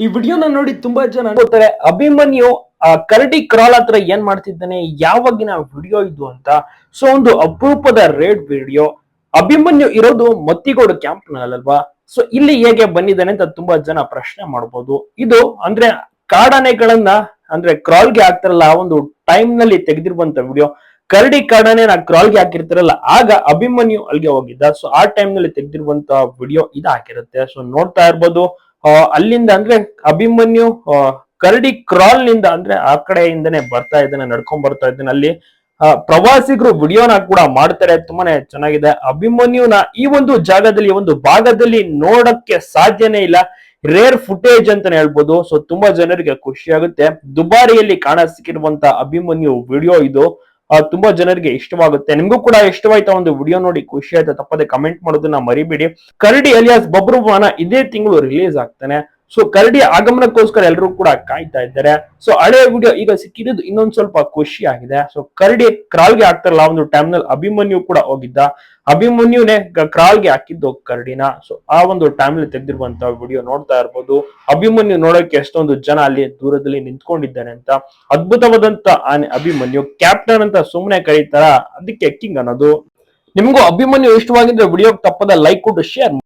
ಈ ವಿಡಿಯೋನ ನೋಡಿ ತುಂಬಾ ಜನ ಅನ್ಕೋತಾರೆ ಅಭಿಮನ್ಯು ಆ, ಕರಡಿ ಕ್ರಾಲ್ ಹತ್ರ ಏನ್ ಮಾಡ್ತಿದ್ದಾನೆ ಯಾವಾಗಿನ ವಿಡಿಯೋ ಇದು ಅಂತ. ಸೊ ಒಂದು ಅಪರೂಪದ ರೇಡ್ ವಿಡಿಯೋ ಅಭಿಮನ್ಯು ಇರೋದು ಮತ್ತಿಗೋಡು ಕ್ಯಾಂಪ್ ನಲ್ಲಲ್ವಾ? ಸೊ ಇಲ್ಲಿ ಹೇಗೆ ಬಂದಿದ್ದಾನೆ ಅಂತ ತುಂಬಾ ಜನ ಪ್ರಶ್ನೆ ಮಾಡ್ಬೋದು. ಇದು ಅಂದ್ರೆ ಕಾಡಾನೆಗಳನ್ನ ಅಂದ್ರೆ ಕ್ರಾಲ್ಗೆ ಹಾಕ್ತಾರಲ್ಲ ಆ ಒಂದು ಟೈಮ್ನಲ್ಲಿ ತೆಗೆದಿರುವಂತ ವಿಡಿಯೋ ಕರಡಿ ಕಾಡಾನೆ ನಾ ಕ್ರಾಲ್ಗೆ ಹಾಕಿರ್ತಾರಲ್ಲ ಆಗ ಅಭಿಮನ್ಯು ಅಲ್ಲಿಗೆ ಹೋಗಿದ್ದ. ಸೊ ಆ ಟೈಮ್ನಲ್ಲಿ ತೆಗೆದಿರುವಂತ ವಿಡಿಯೋ ಇದು ಹಾಕಿರುತ್ತೆ. ಸೊ ನೋಡ್ತಾ ಇರ್ಬೋದು. ಅಲ್ಲಿಂದ ಅಂದ್ರೆ ಅಭಿಮನ್ಯು ಕರಡಿ ಕ್ರಾಲ್ನಿಂದ ಅಂದ್ರೆ ಆ ಕಡೆಯಿಂದನೇ ಬರ್ತಾ ಇದ್ದಾನೆ, ನಡ್ಕೊಂಡ್ ಬರ್ತಾ ಇದ್ದಾನೆ. ಅಲ್ಲಿ ಪ್ರವಾಸಿಗರು ವಿಡಿಯೋನ ಕೂಡ ಮಾಡ್ತಾರೆ, ತುಂಬಾನೇ ಚೆನ್ನಾಗಿದೆ. ಅಭಿಮನ್ಯುನ ಈ ಒಂದು ಜಾಗದಲ್ಲಿ ಒಂದು ಭಾಗದಲ್ಲಿ ನೋಡಕ್ಕೆ ಸಾಧ್ಯನೇ ಇಲ್ಲ. ರೇರ್ ಫುಟೇಜ್ ಅಂತಾನೆ ಹೇಳ್ಬೋದು. ಸೊ ತುಂಬಾ ಜನರಿಗೆ ಖುಷಿ ಆಗುತ್ತೆ ದುಬಾರಿಯಲ್ಲಿ ಕಾಣ ಸಿಕ್ಕಿರುವಂತ ಅಭಿಮನ್ಯು ವಿಡಿಯೋ ಇದು. ತುಂಬಾ ಜನರಿಗೆ ಇಷ್ಟವಾಗುತ್ತೆ. ನಿಮ್ಗೂ ಕೂಡ ಇಷ್ಟವಾಯ್ತಾ ಒಂದು ವಿಡಿಯೋ ನೋಡಿ? ಖುಷಿ ಆಯ್ತಾ? ತಪ್ಪದೆ ಕಮೆಂಟ್ ಮಾಡೋದನ್ನ ಮರಿಬೇಡಿ. ಕರಡಿ ಅಲಿಯಾಸ್ ಬಬ್ರುವಾನ ಇದೇ ತಿಂಗಳು ರಿಲೀಸ್ ಆಗ್ತಾನೆ. ಸೊ ಕರಡಿ ಆಗಮನಕ್ಕೋಸ್ಕರ ಎಲ್ಲರೂ ಕೂಡ ಕಾಯ್ತಾ ಇದ್ದಾರೆ. ಸೊ ಹಳೆ ವಿಡಿಯೋ ಈಗ ಸಿಕ್ಕಿದ್ದು ಇನ್ನೊಂದ್ ಸ್ವಲ್ಪ ಖುಷಿ ಆಗಿದೆ. ಸೊ ಕರಡಿ ಕ್ರಾಲ್ಗೆ ಹಾಕ್ತಾರಲ್ಲ ಒಂದು ಟೈಮ್ನಲ್ಲಿ ಅಭಿಮನ್ಯು ಕೂಡ ಹೋಗಿದ್ದ. ಅಭಿಮನ್ಯುನೇ ಕ್ರಾಲ್ಗೆ ಹಾಕಿದ್ದು ಕರಡಿನ. ಸೊ ಆ ಒಂದು ಟೈಮ್ನಲ್ಲಿ ತೆಗೆದಿರುವಂತ ವಿಡಿಯೋ ನೋಡ್ತಾ ಇರ್ಬೋದು. ಅಭಿಮನ್ಯು ನೋಡೋಕೆ ಎಷ್ಟೊಂದು ಜನ ಅಲ್ಲಿ ದೂರದಲ್ಲಿ ನಿಂತ್ಕೊಂಡಿದ್ದಾರೆ ಅಂತ. ಅದ್ಭುತವಾದಂತ ಆನೆ ಅಭಿಮನ್ಯು ಕ್ಯಾಪ್ಟನ್ ಅಂತ ಸುಮ್ಮನೆ ಕರೀತಾರ? ಅದಕ್ಕೆ ಕಿಂಗ್ ಅನ್ನೋದು. ನಿಮಗೂ ಅಭಿಮನ್ಯು ಇಷ್ಟವಾಗಿದ್ರೆ ವಿಡಿಯೋ ತಪ್ಪದ ಲೈಕ್ ಕೊಟ್ಟು ಶೇರ್